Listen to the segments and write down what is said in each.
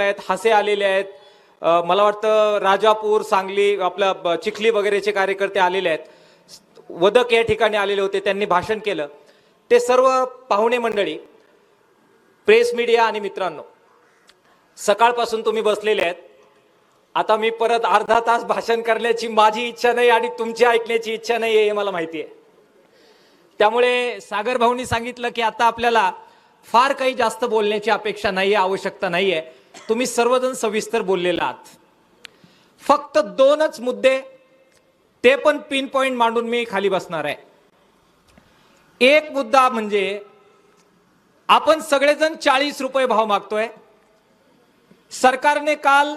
आहेत हसे आलेले आहेत. मला वाटतं राजापूर सांगली आपलं चिखली वगैरेचे कार्यकर्ते आलेले आहेत. वदक या ठिकाणी आलेले होते त्यांनी भाषण केलं. ते सर्व पाहुणे मंडळी प्रेस मीडिया आणि मित्रांनो सकाळपासून तुम्ही बसलेले आहेत. आता मी परत अर्धा तास भाषण करण्याची माझी इच्छा नाही आणि तुमची ऐकण्याची इच्छा नाही आहे हे मला माहिती आहे. त्यामुळे सागर भाऊनी सांगितलं की आता आपल्याला फार काही जास्त बोलण्याची अपेक्षा नाहीये आवश्यकता नाही आहे. तुम्ही सर्वजण सविस्तर बोललेला आहात. फक्त दोनच मुद्दे ते पण पिन पॉइंट मांडून मी खाली बसणार आहे. एक मुद्दा म्हणजे आपण सगळेजण चाळीस रुपये भाव मागतोय. सरकारने काल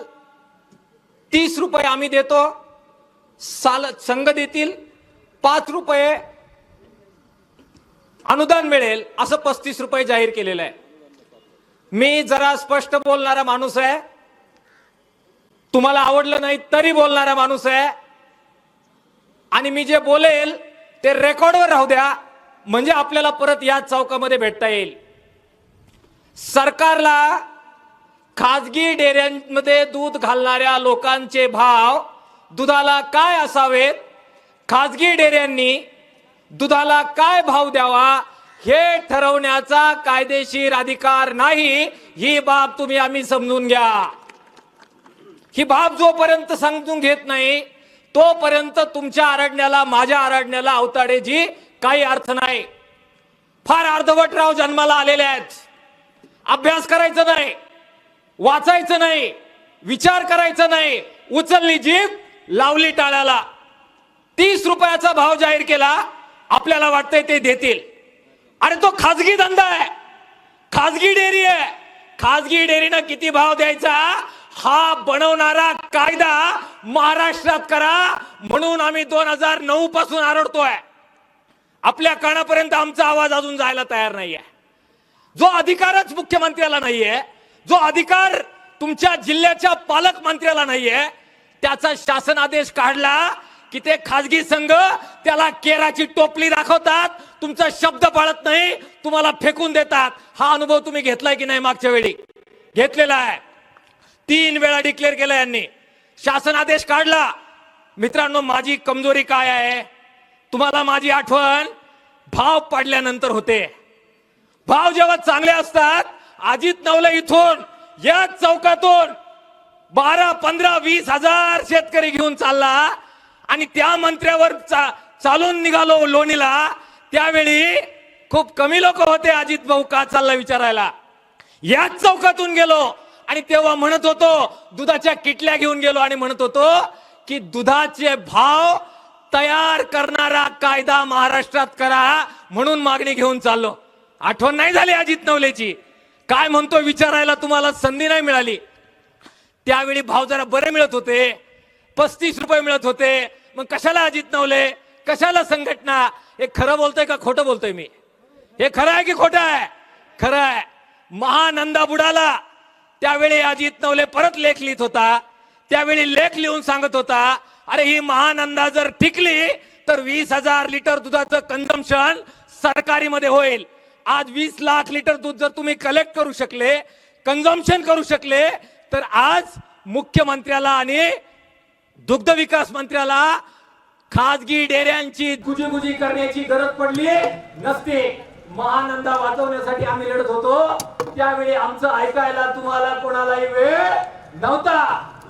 तीस रुपये आम्ही देतो साल संघ देतील पाच रुपये अनुदान मिळेल असं पस्तीस रुपये जाहीर केलेलं आहे. मी जरा स्पष्ट बोलणारा माणूस आहे. तुम्हाला आवडलं नाही तरी बोलणारा माणूस आहे. आणि मी जे बोलेल ते रेकॉर्डवर राहू द्या. म्हणजे आपल्याला परत याच चौकामध्ये भेटता येईल. सरकारला खाजगी डेऱ्यांमध्ये दूध घालणाऱ्या लोकांचे भाव दुधाला काय असावेत? खाजगी डेऱ्यांनी दुधाला काय भाव द्यावा? हे ठरवण्याचा कायदेशीर अधिकार नाही ही बाब तुम्ही आम्ही समजून घ्या. ही बाब जोपर्यंत समजून घेत नाही तोपर्यंत तुमच्या आरडण्याला माझ्या आरडण्याला अवताडेजी काही अर्थ नाही. फार अर्धवटराव जन्माला आलेले आहेत. अभ्यास करायचं नाही वाचायचं नाही विचार करायचा नाही. उचलली जीभ लावली टाळ्याला. तीस रुपयाचा भाव जाहीर केला आपल्याला वाटतंय ते देतील. अरे तो खाजगी धंदा आहे. खाजगी डेअरी आहे. खाजगी डेअरीनं किती भाव द्यायचा? हा बनवणारा कायदा महाराष्ट्रात करा म्हणून आम्ही दोन हजार नऊ पासून आरडतोय. आपल्या कानापर्यंत आमचा आवाज अजून जायला तयार नाहीये. जो अधिकारच मुख्यमंत्र्याला नाहीये जो अधिकार तुमच्या जिल्ह्याच्या पालकमंत्र्याला नाहीये त्याचा शासन आदेश काढला की ते खाजगी संघ त्याला केराची टोपली दाखवतात तुमचा शब्द पाळत नाही तुम्हाला फेकून देतात. हा अनुभव तुम्ही घेतलाय की नाही मागच्या वेळी? घेतलेला आहे. तीन वेळा डिक्लेअर केलं यांनी. शासन आदेश काढला. मित्रांनो माझी कमजोरी काय आहे? तुम्हाला माझी आठवण भाव पडल्यानंतर होते. भाव जेव्हा चांगले असतात अजित नवले इथून या चौकातून बारा पंधरा वीस हजार शेतकरी घेऊन चालला. आणि त्या मंत्र्यावर चा- चालून निघालो लोणीला त्यावेळी खूप कमी लोक होते अजित भाऊ का चालला विचारायला. याच चौकातून गेलो आणि तेव्हा म्हणत होतो दुधाच्या किटल्या घेऊन गेलो आणि म्हणत होतो की दुधाचे भाव तयार करणारा कायदा महाराष्ट्रात करा म्हणून मागणी घेऊन चाललो. आठवण नाही झाली अजित नवलेची. काय म्हणतो विचारायला तुम्हाला संधी नाही मिळाली. त्यावेळी भाव जरा बरे मिळत होते पस्तीस रुपये मिळत होते मग कशाला अजित नवले? कशाला संघटना? हे खरं बोलतोय का खोटं बोलतोय मी? हे खरं आहे की खोटं आहे? खरं आहे. महानंदा बुडाला त्यावेळी अजित नवले परत लेख लिहित होता. त्यावेळी लेख लिहून सांगत होता अरे ही महानंदा जर टिकली तर वीस हजार लिटर दुधाचं कन्झम्पशन सरकारीमध्ये होईल. आज वीस लाख लिटर दूध जर तुम्ही कलेक्ट करू शकले कन्झम्पन करू शकले तर आज मुख्यमंत्र्याला आणि दुग्ध विकास मंत्र्याला खाजगी डेऱ्यांची गुजीगुजी करण्याची गरज पडली. नसते. महानंदा वाचवण्यासाठी आम्ही लढत होतो. त्यावेळी आमचं ऐकायला तुम्हाला कोणालाही वेळ नव्हता.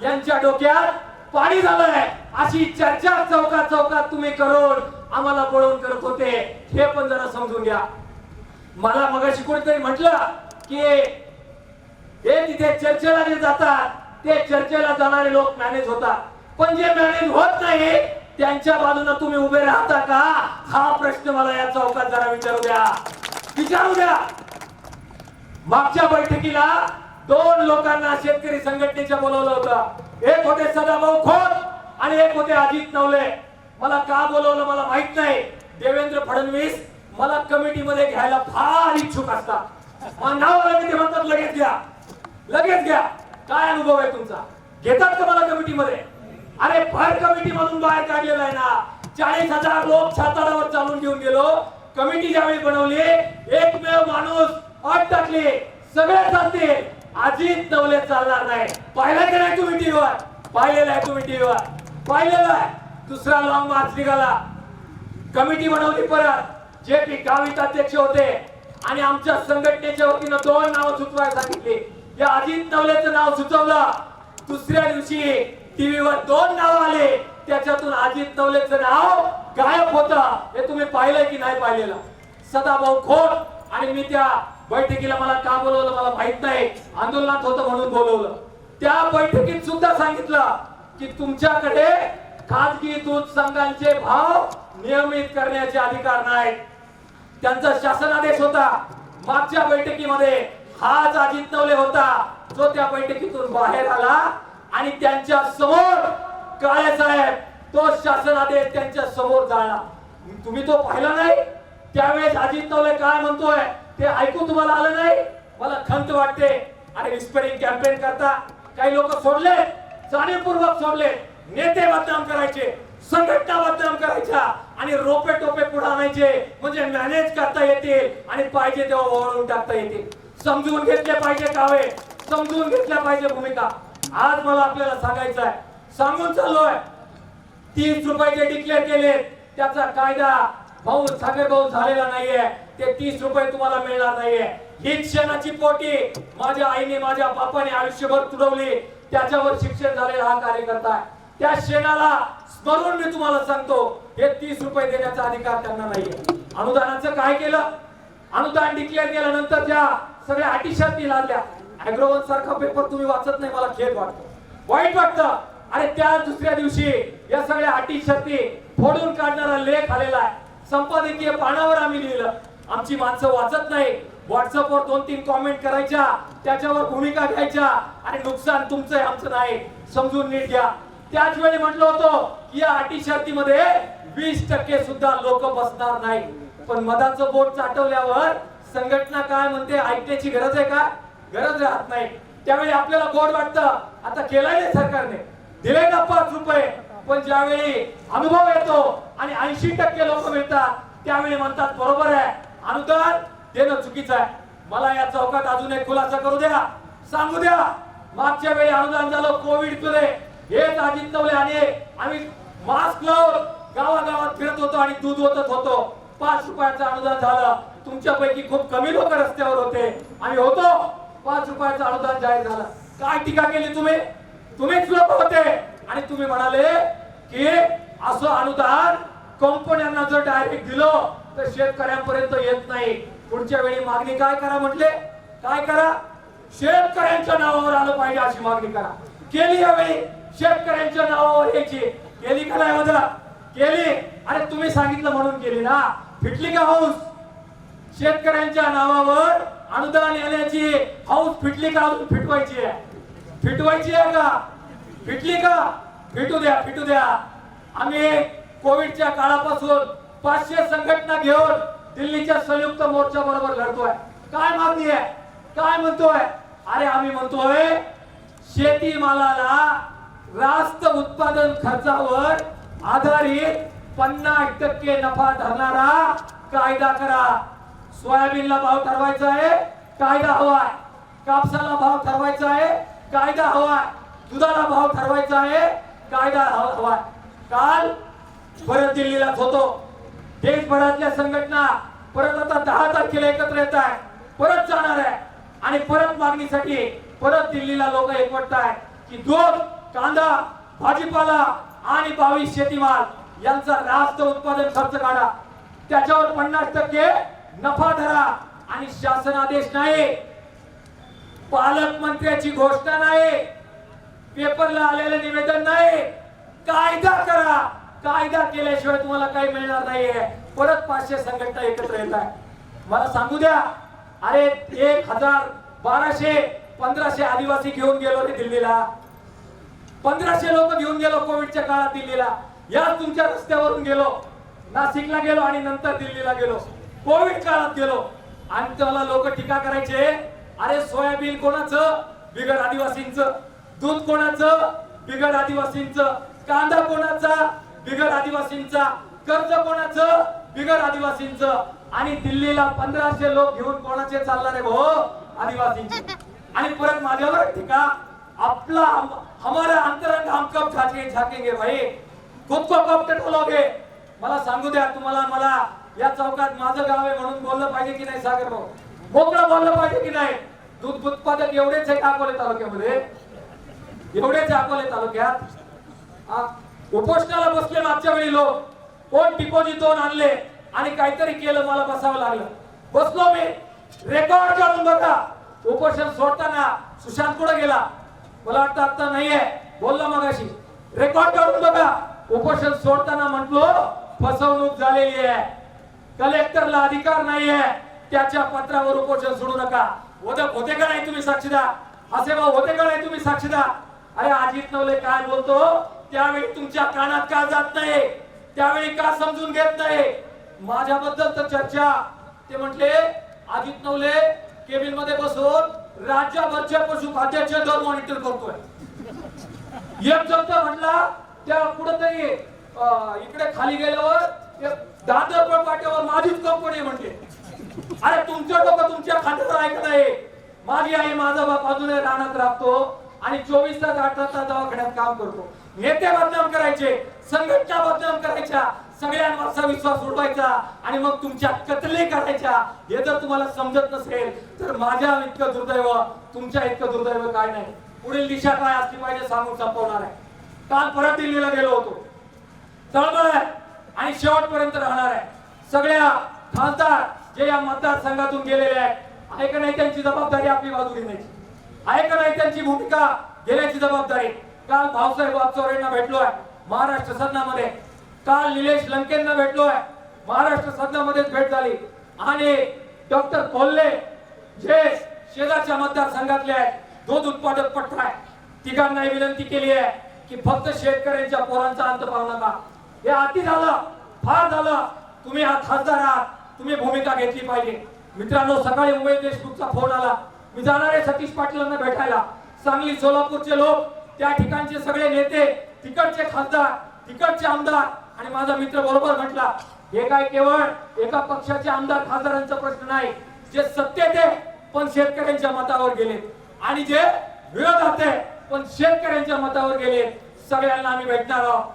यांच्या डोक्यात पाणी झालंय. अशी चर्चा चौकात चौकात तुम्ही करून आम्हाला पळवून करत होते. हे पण जरा समजून घ्या. मला मगाशी कोणीतरी म्हटलं की हे तिथे चर्चेला जे जातात ते चर्चेला जाणारे लोक मॅनेज होतात. पण जे मॅनेज होत नाही त्यांच्या बाजूने तुम्ही उभे राहता का? हा प्रश्न मला या चौकात जरा विचारू द्या. विचारू द्या. मागच्या बैठकीला दोन लोकांना शेतकरी संघटनेच्या बोलवलं होतं. एक होते सदाभाऊ खोत आणि एक होते अजित नवले. मला का बोलवलं मला माहीत नाही. देवेंद्र फडणवीस मला कमिटीमध्ये घ्यायला फार इच्छुक असतात. मग नाव ते म्हणतात लगेच घ्या. लगेच घ्या. काय अनुभव आहे तुमचा? घेतात का मला कमिटीमध्ये? अरे फर कमिटी मधून बाहेर काढलेला आहे ना. चाळीस हजार लोक सातारावर चालून घेऊन गेलो. कमिटी ज्यावेळी बनवली एकमेव माणूस अट टाकली. सगळे चालते अजित नवले चालणार नाही. पाहिला की नाही तुम्ही टीव्हीवर पाहिलेला आहे तुम्ही टीव्हीवर पाहिलेला आहे. दुसरा लॉंग मार्च निघाला. कमिटी बनवली परत. जे पी गावित अध्यक्ष होते आणि आमच्या संघटनेच्या वतीनं दोन नावं सुचवायला सांगितली. या अजित नवलेचं नाव सुचवलं. दुसऱ्या दिवशी टीव्हीवर दोन नाव आले त्याच्यातून अजित नवलेचं नाव गायब होत. हे तुम्ही पाहिलंय की नाही पाहिलेलं? सदाभाऊ खोट आणि मी त्या बैठकीला मला का बोलवलं मला माहीत नाही. आंदोलनात होतं म्हणून बोलवलं. त्या बैठकीत सुद्धा सांगितलं की तुमच्याकडे खाजगी दूध संघांचे भाव नियमित करण्याचे अधिकार नाहीत. त्यांचा शासनादेश होता. मागच्या बैठकीमध्ये हाच अजित नवले होता जो त्या बैठकीतून बाहेर आला. आणि त्यांच्यासमोर काळे साहेब तो शासनादेश त्यांच्यासमोर जाळला तुम्ही तो पाहिला नाही? त्यावेळेस अजित नवले काय म्हणतोय ते ऐकून तुम्हाला आलं नाही? मला खंत वाटते. आणि रिस्पेरिंग कॅम्पेन करता काही लोक सोडले जाणीवपूर्वक सोडले. नेते बदनाम करायचे संघटना बदनाम करायच्या आणि रोपे टोपे पुढे आणायचे. म्हणजे मॅनेज करता येतील आणि पाहिजे तेव्हा ओळखून टाकता येतील. समजून घेतले पाहिजे कावे समजून घेतल्या पाहिजे भूमिका. आज मला आपल्याला सांगायचं आहे. सांगून चाललोय. तीस रुपये जे डिक्लेअर केले त्याचा कायदा भाऊ सागर भाऊ झालेला नाहीये. ते तीस रुपये तुम्हाला मिळणार नाहीये. ही क्षणाची पोटी माझ्या आईने माझ्या बापाने आयुष्यभर तुडवली. त्याच्यावर शिक्षण झालेला हा कार्यकर्ता आहे. त्या शेणाला स्मरून मी तुम्हाला सांगतो हे तीस रुपये देण्याचा अधिकार त्यांना नाहीये. अनुदानाचं काय केलं? अनुदान डिक्लेअर केल्यानंतर त्या सगळ्या अटीशात शर्ती लादल्या अॅग्रोवन सारखा पेपर तुम्ही वाचत नाही मला खेद वाटतो. वाईट वाटतं. अरे त्या दुसऱ्या दिवशी या सगळ्या अटी शर्ती फोडून काढणारा लेख आलेला आहे. संपादकीय पानावर आम्ही लिहिलं. आमची माणसं वाचत नाही. व्हॉट्सअपवर दोन तीन कॉमेंट करायच्या. त्याच्यावर भूमिका घ्यायच्या. आणि नुकसान तुमचं आमचं नाही. समजून नीट घ्या. त्याच वेळी म्हटलं होतं की या अटी शर्तीमध्ये वीस टक्के सुद्धा लोक बसणार नाही पण मधाचं बोट चाटवल्यावर संघटना काय म्हणते? ऐकण्याची गरज आहे का? गरज राहत नाही. त्यावेळी आपल्याला गोड वाटतं. आता केलंय नाही सरकारने. दिले ना पाच रुपये. पण ज्यावेळी अनुभव येतो आणि ऐंशी टक्के लोक मिळतात त्यावेळी म्हणतात बरोबर आहे. अनुदान देणं चुकीचं आहे. मला या चौकात अजून एक खुलासा करू द्या. सांगू द्या. मागच्या वेळी अनुदान झालं कोविड तुले हेच अजित नवले आणि आम्ही मास्क लावून गावागावात फिरत होतो आणि दूध ओतत होतो. पाच रुपयाचं अनुदान झालं. तुमच्यापैकी खूप कमी लोक रस्त्यावर होते. आम्ही होतो. पाच रुपयाचा अनुदान जाहीर झाला. काय टीका केली तुम्ही? तुम्हीच लोक होते. आणि तुम्ही म्हणाले की असं अनुदान कंपन्यांना जर डायरेक्ट दिलं तर शेतकऱ्यांपर्यंत येत नाही. पुढच्या वेळी मागणी काय करा म्हटले? काय करा? शेतकऱ्यांच्या नावावर आलं पाहिजे अशी मागणी करा. केली यावेळी? शेतकऱ्यांच्या नावावर यायची. केली का नाही मजा केली. अरे तुम्ही सांगितलं म्हणून केली ना. फिटली का हाऊस शेतकऱ्यांच्या नावावर अनुदान येण्याची हाऊस फिटली का अजून फिटवायची आहे? फिटवायची आहे का? फिटली का? फिटू द्या फिटू द्या. आम्ही कोविडच्या काळापासून पाचशे संघटना घेऊन दिल्लीच्या संयुक्त मोर्चा बरोबर लढतोय. काय मागणी आहे? काय म्हणतोय? अरे आम्ही म्हणतोय शेतीमालाला रास्त उत्पादन खर्चावर आधारित पन्नास टक्के नफा धरणारा कायदा करा. सोयाबीनला भाव ठरवायचा आहे कायदा हवाय कापसाला भाव ठरवायचा आहे कायदा हवाय दुधाला भाव ठरवायचा आहे कायदा हवा- हवाय काल परत दिल्लीलाच होतो. देशभरातल्या संघटना परत आता दहा तारखेला एकत्र येत आहे परत जाणार आहे. आणि परत मागणीसाठी परत दिल्लीला लोक एकवटत आहे की दूध कांदा भाजीपाला आणि बावीस शेतीमाल यांचा रास्त उत्पादन खर्च काढा. त्याच्यावर पन्नास टक्के नफा धरा आणि शासनादेश नाही. पालकमंत्र्याची घोषणा नाही. पेपरला आलेलं निवेदन नाही. कायदा करा. कायदा केल्याशिवाय तुम्हाला काही मिळणार नाहीये. परत पाचशे संघटना एकत्र येत आहे मला सांगू द्या. अरे एक हजार बाराशे पंधराशे आदिवासी घेऊन गेलो रे दिल्लीला. पंधराशे लोक घेऊन गेलो कोविडच्या काळात दिल्लीला. या तुमच्या रस्त्यावरून गेलो. नाशिकला गेलो आणि नंतर दिल्लीला गेलो. कोविड काळात गेलो. आणि त्याला लोक टीका करायचे अरे सोयाबीन कोणाचं? बिगड आदिवासींच. दूध कोणाचं? बिगड आदिवासींच. कांदा कोणाचा? बिगड आदिवासींचा. कर्ज कोणाचं? बिगड आदिवासींच. आणि दिल्लीला पंधराशे लोक घेऊन कोणाचे चालणार आहे भाऊ? आदिवासींचे. आणि परत माझ्यावर टीका. आपला हमारा अंतरंग हम कब झाके झाकेंगे भाई. खुद को कब टटोलोगे? मला सांगू द्या तुम्हाला मला. या चौकात माझं गाव आहे म्हणून बोललं पाहिजे की नाही सागर भाऊ? मोकळं बोललं पाहिजे की नाही? दूध उत्पादक एवढेच आहे अकोले तालुक्यामध्ये? एवढेच अकोले तालुक्यात? उपोषणाला बसले मागच्या वेळी लोक. कोण डिपॉझिट दोन आणले? आणि काहीतरी केलं मला बसावं लागलं. बसलो मी. रेकॉर्ड करून बघा. उपोषण सोडताना सुशांत पुढे गेला? मला वाटतं आता नाहीये. बोलला मगाशी. रेकॉर्ड काढून बघा. उपोषण सोडताना म्हटलो फसवणूक झालेली आहे. कलेक्टरला अधिकार नाहीये. त्याच्या पत्रावर उपोषण सोडू नका. होते होते का नाही तुम्ही साक्षीदार असे भाऊ होते का नाही तुम्ही साक्षीदार अरे अजित नवले काय बोलतो? त्यावेळी तुमच्या कानात का जात नाही? त्यावेळी का समजून घेत नाही? माझ्याबद्दल तर चर्चा. ते म्हटले अजित नवले केबिनमध्ये बसून राज्यभरचे पशुखाद्याचे दर मॉनिटर करतोय. एक जर म्हटला त्या कुठंतरी अं, इकडे खाली गेल्यावर दादर वाट्यावर माझीच कंपनी म्हणते अरे तुमचं डोकं तुमच्या खात्यावर ऐकत आहे. माझी आई माझा बाप अजूनही रानात राहतो आणि चोवीस तास अठरा तास दवाखान्यात काम करतो. नेते बदनाम करायचे संघटना बदनाम करायच्या सगळ्यांवरचा विश्वास उडवायचा आणि मग तुमच्या कतले करायच्या. हे जर तुम्हाला समजत नसेल तर माझ्या इतकं दुर्दैव तुमच्या इतकं दुर्दैव काय नाही. पुढील दिशा काय असली पाहिजे सांगून संपवणार आहे. काल परत दिल्लीला गेलो होतो. चळबळ आहे. आणि शेवटपर्यंत राहणार आहे. सगळ्या खासदार जे या मतदारसंघातून गेलेले आहेत आहे का नाही त्यांची जबाबदारी आपली बाजू घेण्याची? आहे का नाही त्यांची भूमिका घेण्याची जबाबदारी? काल भाऊसाहेब यांना भेटलोय महाराष्ट्र सदनामध्ये. काल निलेश लंकेंना भेटलोय महाराष्ट्र सदनामध्येच भेट झाली. आणि डॉक्टर कोल्हे जे शेजारच्या मतदारसंघातले आहेत दूध उत्पादक पट्टा आहे तिघांनाही विनंती केली आहे की फक्त शेतकऱ्यांच्या पोरांचा अंत पाहू नका. हे अति झालं फार झालं. तुम्ही हा खासदार आहात तुम्ही भूमिका घेतली पाहिजे. मित्रांनो सकाळी मुंबई देशमुखचा फोन आला. मी जाणार आहे सतीश पाटीलांना भेटायला. सांगली सोलापूरचे लोक त्या ठिकाणचे सगळे नेते तिकडचे खासदार तिकडचे आमदार आणि माझा मित्र बरोबर म्हटला हे काय केवळ एका पक्षाचे आमदार खासदारांचा प्रश्न नाही जे सत्तेत आहे पण शेतकऱ्यांच्या मतावर गेले. आणि जे विरोधात आहे पण शेतकऱ्यांच्या मतावर गेले. सगळ्यांना आम्ही भेटणार आहोत.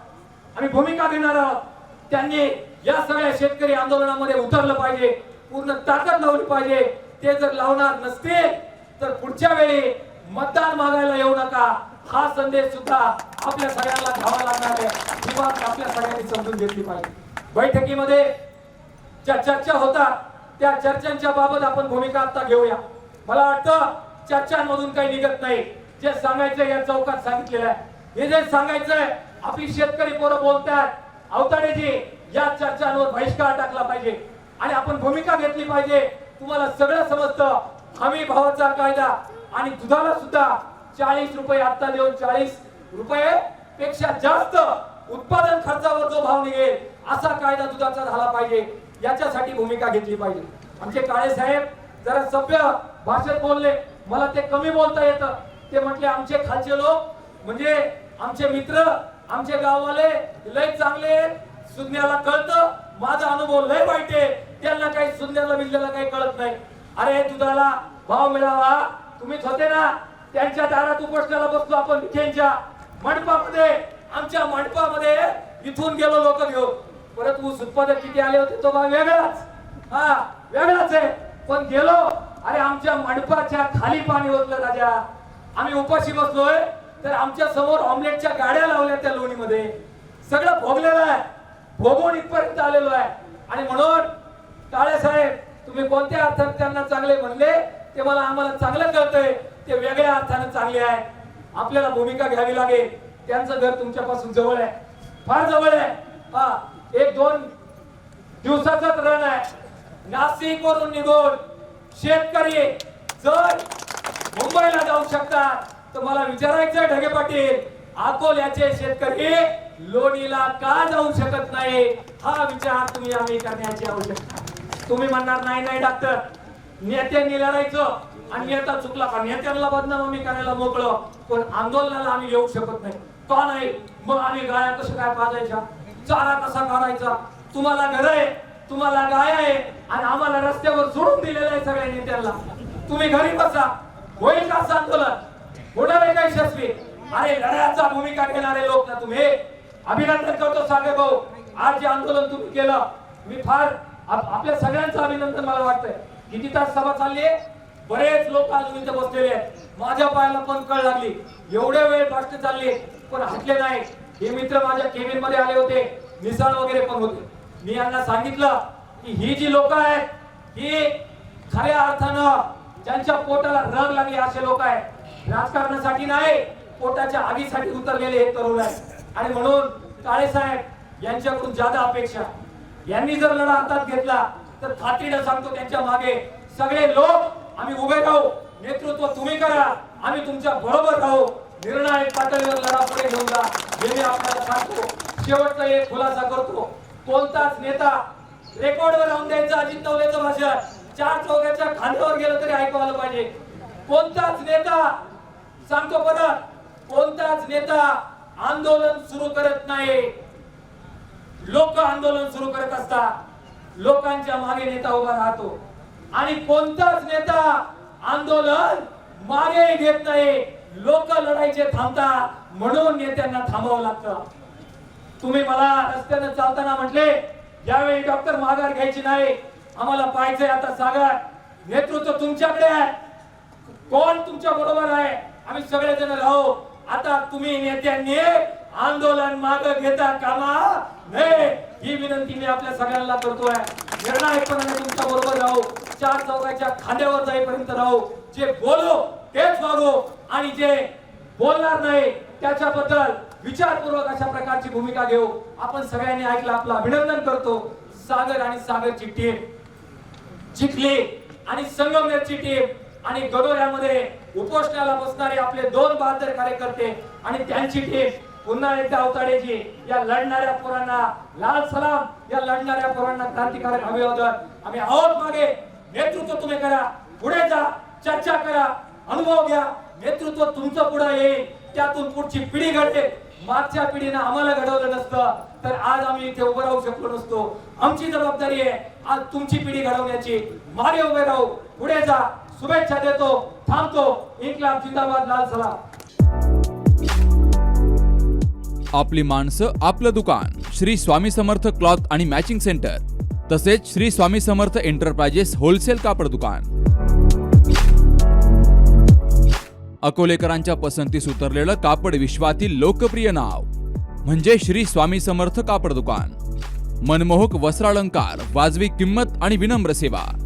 आम्ही भूमिका घेणार आहोत. त्यांनी या सगळ्या शेतकरी आंदोलनामध्ये उतरलं पाहिजे पूर्ण ताकद लावली पाहिजे. ते जर लावणार नसतील तर पुढच्या वेळी मतदान मागायला येऊ नका. हा संदेश सुद्धा आपल्या सगळ्यांना घ्यावा लागणार आहे. ही बाब आपल्या सगळ्यांनी समजून घेतली पाहिजे. बैठकीमध्ये ज्या चर्चा होतात त्या चर्चांच्या बाबत आपण भूमिका आता घेऊया. मला वाटतं चर्चांमधून काही निघत नाही. जे सांगायचं या चौकात सांगितलेलं आहे. हे जे सांगायचंय आपली शेतकरी पोरं बोलतात अवताडेजी या चर्चांवर बहिष्कार टाकला पाहिजे आणि आपण भूमिका घेतली पाहिजे. तुम्हाला सगळं समजतं. हमी भावाचा कायदा आणि दुधाला सुद्धा चाळीस रुपये आता देऊन चाळीस रुपये पेक्षा जास्त उत्पादन खर्चावर जो भाव निघेल असा कायदा दुधाचा झाला पाहिजे. याच्यासाठी भूमिका घेतली पाहिजे. आमचे काळे साहेब जरा सभ्य भाषेत बोलले. मला ते कमी बोलता येतं. ते म्हटले आमचे खालचे लोक म्हणजे आमचे मित्र आमचे गाववाले लय चांगले सुज्ञाला कळतं. माझा अनुभव लय वाईट आहे. त्यांना काही सुज्ञाला बिजल्याला काही कळत नाही. अरे दुधाला भाव मिळावा. तुम्हीच होते ना. त्यांच्या दारात उपोषणाला बसतो आपण विखेंच्या. मंडपामध्ये आमच्या मंडपामध्ये इथून गेलो लोक घेऊन. परत ऊस उत्पादक किती आले होते तो भाव वेगळाच. हा वेगळाच आहे. पण गेलो. अरे आमच्या मंडपाच्या खाली पाणी ओतलं राजा. आम्ही उपाशी बसलोय. तर आमच्यासमोर ऑमलेटच्या गाड्या लावल्या त्या लोणीमध्ये. सगळं भोगलेलं आहे. भोगून इथपर्यंत आलेलो आहे. आणि म्हणून काळे साहेब तुम्ही कोणत्या अर्थाने त्यांना चांगले म्हणले ते मला आम्हाला चांगलं कळतंय. ते वेगळ्या अर्थाने चांगले आहे. आपल्याला भूमिका घ्यावी लागेल. त्यांचं घर तुमच्यापासून जवळ आहे. फार जवळ आहे. हा एक दोन दिवसाचाच रण आहे. नाशिक वरून निघून शेतकरी जर मुंबईला जाऊ शकतात तर मला विचारायचं ढगे पाटील. अकोल्याचे शेतकरी लोणीला का जाऊ शकत नाही? हा विचार तुम्ही आम्ही करण्याची आवश्यकता तुम्ही म्हणणार नाही नाही डॉक्टर. नेत्यांनी लढायचं आणि नेता चुकला का? नेत्यांना बदनाम आम्ही करायला मोकळं. पण आंदोलनाला आम्ही येऊ शकत नाही. का नाही? मग आम्ही गाया कसं काय पाजायच्या? चारा कसा करायचा तुम्हाला घर आहे तुम्हाला गाय आहे आणि आम्हाला रस्त्यावर सोडून दिलेलं आहे सगळ्या नेत्यांना. तुम्ही घरी बसा. होईल का आंदोलन? होणार आहे का यशस्वी? अरे लढ्याचा भूमिका घेणारे लोक ना तुम्ही. अभिनंदन करतो सागर भाऊ. आज जे आंदोलन तुम्ही केलं मी फार आपल्या सगळ्यांचं अभिनंदन मला वाटतंय. किती तास सभा चालली आहे? बरेच लोक अजून इथे बसलेले आहेत. माझ्या पायाला पण कळ लागली. एवढे वेळ भाषण चालली पण हटले नाही. हे मित्र माझ्या केबिनमध्ये आले होते. मिसाळ वगैरे पण होते. मी यांना सांगितलं की ही जी लोक आहेत ही खऱ्या अर्थानं ज्यांच्या पोटाला रग लागली असे लोक आहेत राजकारणासाठी नाही पोटाच्या आगीसाठी उतरलेले हे तरुण आहेत आणि म्हणून काळे साहेब यांच्याकडून जादा अपेक्षा. यांनी जर लढा हातात घेतला तर खात्रीनं सांगतो त्यांच्या मागे सगळे लोक आम्ही उभे राहू नेतृत्व तुम्ही करा आम्ही तुमच्या बरोबर राहू. निर्णायक पातळीवर लढा पुढे घेऊन जा. हे मी आपल्याला सांगतो. शेवटचा एक खुलासा करतो. कोणताच नेता रेकॉर्डवर राहून द्यायचं अजित नवलेचं भाषण. चार चौघ्याच्या खांद्यावर गेलं तरी ऐकवायला पाहिजे. कोणताच नेता सांगतो परत कोणताच नेता आंदोलन सुरू करत नाही. लोक आंदोलन सुरू करत असतात. लोकांच्या मागे नेता उभा राहतो. आणि कोणताच नेता आंदोलन मागे घेत नाही. लोक लढायचे थांबतात म्हणून नेत्यांना थांबावं लागतं. तुम्ही मला रस्त्यानं चालताना म्हटले यावेळी डॉक्टर माघार घ्यायची नाही. आम्हाला पाहिजे आता सागर. नेतृत्व तुमच्याकडे आहे. कोण तुमच्या बरोबर आहे? आम्ही सगळेजण राहू. आता तुम्ही नेत्यांनी आंदोलन माग घेता कामा नये. ही विनंती मी आपल्या सगळ्यांना करतोय. निर्णायकपणाने तुमच्या बरोबर राहू. चार चौकाच्या खांद्यावर जाईपर्यंत राहू. जे बोलो तेच वागो. आणि जे बोलणार नाही त्याच्याबद्दल विचारपूर्वक अशा प्रकारची भूमिका घेऊ. आपण सगळ्यांनी ऐकलं आपलं अभिनंदन करतो. सागर आणि सागरची टीम चिखली आणि संगमनेरची टीम आणि गडोऱ्यामध्ये उपोषणाला बसणारे आपले दोन बहादर कार्यकर्ते आणि त्यांची टीम पुन्हा एकदा अवताडेजी या लढणाऱ्या पोरांना लाल सलाम या लढणाऱ्या पोरांना क्रांतिकारक अभिवादन. आम्ही आहोत मागे. नेतृत्व तुम्ही करा. पुढे जा. चर्चा करा. अनुभव घ्या. नेतृत्व तुमचं पुढे येईल. त्यातून पुढची पिढी घडते. मागच्या पिढीनं आम्हाला घडवलं नसतं. तर आज आम्ही इथे उभं राहू शकलो नसतो. आमची जबाबदारी आहे आज तुमची पिढी घडवण्याची. मागे उभे राहू. पुढे जा. शुभेच्छा देतो थांबतो. इन्कलाब जिंदाबाद लाल सला आपली माणसं आपलं दुकान. श्री स्वामी समर्थ क्लॉथ आणि मॅचिंग सेंटर. तसेच श्री स्वामी समर्थ एंटरप्राइजेस होलसेल कापड दुकान. अकोलेकरांच्या पसंतीस उतरलेलं कापड विश्वातील लोकप्रिय नाव. म्हणजे श्री स्वामी समर्थ कापड दुकान. मनमोहक वस्त्रालंकार वाजवी किंमत आणि विनम्र सेवा.